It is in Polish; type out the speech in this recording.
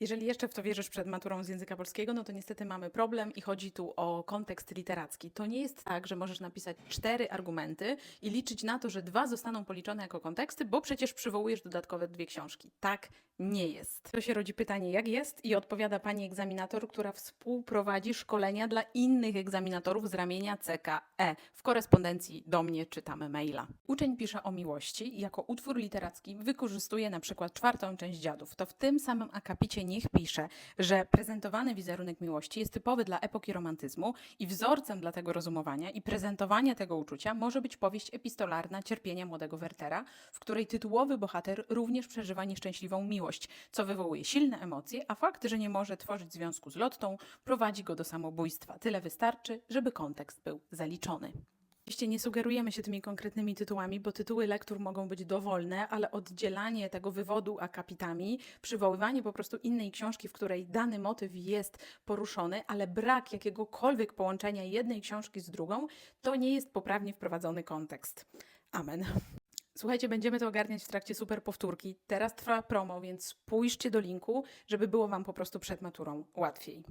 Jeżeli jeszcze w to wierzysz przed maturą z języka polskiego, no to niestety mamy problem i chodzi tu o kontekst literacki. To nie jest tak, że możesz napisać cztery argumenty i liczyć na to, że dwa zostaną policzone jako konteksty, bo przecież przywołujesz dodatkowe dwie książki. Tak nie jest. To się rodzi pytanie, jak jest? I odpowiada pani egzaminator, która współprowadzi szkolenia dla innych egzaminatorów z ramienia CKE. W korespondencji do mnie czytamy maila. Uczeń pisze o miłości i jako utwór literacki wykorzystuje na przykład czwartą część dziadów. To w tym samym akapicie niech pisze, że prezentowany wizerunek miłości jest typowy dla epoki romantyzmu i wzorcem dla tego rozumowania i prezentowania tego uczucia może być powieść epistolarna Cierpienia młodego Wertera, w której tytułowy bohater również przeżywa nieszczęśliwą miłość, co wywołuje silne emocje, a fakt, że nie może tworzyć związku z Lottą, prowadzi go do samobójstwa. Tyle wystarczy, żeby kontekst był zaliczony. Oczywiście nie sugerujemy się tymi konkretnymi tytułami, bo tytuły lektur mogą być dowolne, ale oddzielanie tego wywodu akapitami, przywoływanie po prostu innej książki, w której dany motyw jest poruszony, ale brak jakiegokolwiek połączenia jednej książki z drugą, to nie jest poprawnie wprowadzony kontekst. Amen. Słuchajcie, będziemy to ogarniać w trakcie super powtórki. Teraz trwa promo, więc spójrzcie do linku, żeby było Wam po prostu przed maturą łatwiej.